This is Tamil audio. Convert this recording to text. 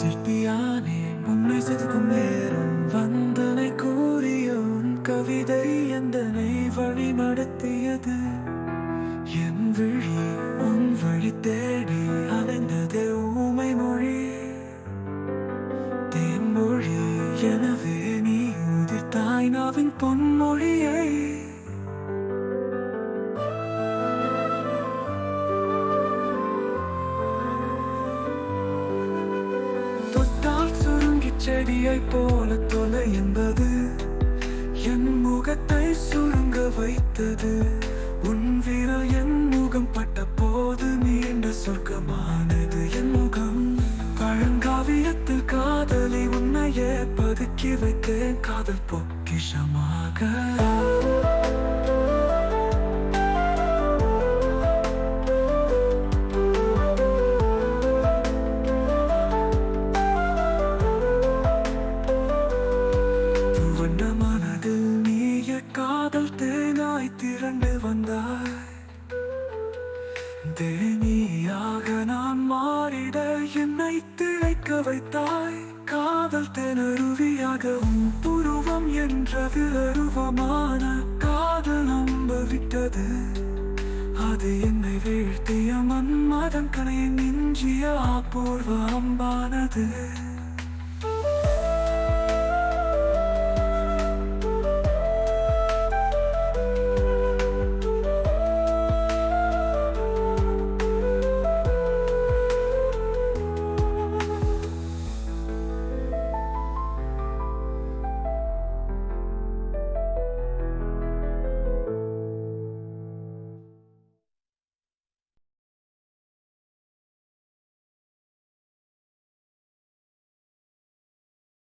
சிற்பியானே உன்னை செதுக்கும் நேரம் வந்தனை கூறிய உன் கவிதை எந்தனை வழிமடுத்தியது என் விழி உன் வழி தேடி அலைந்ததே ஊமை மொழி தேன்மொழி எனவே நீ உதிர்த்தாய் நாவின் பொன்மொழியை செடியை போல தொலை என்பது என் முகத்தை சுருங்க வைத்தது. உன் வீரல் என் முகம் பட்ட போது நீண்ட சொர்க்கமானது. என் முகம் பழங்காவியத்தில் காதலி உன்னையே பதுக்கி வைத்தேன். காதல் பொக்கிஷமாக. காதல் தேங்காய் திரண்டு வந்தாய். தேனியாக நான் மாறிட என்னை திளைக்க வைத்தாய். காதல் தெனருவியாகவும் புருவம் என்றது அருவமான காதல் நம்ப விட்டது அது என்னை வீழ்த்திய மன்மதம் கணையை நெஞ்சிய அபூர்வ அம்பானது.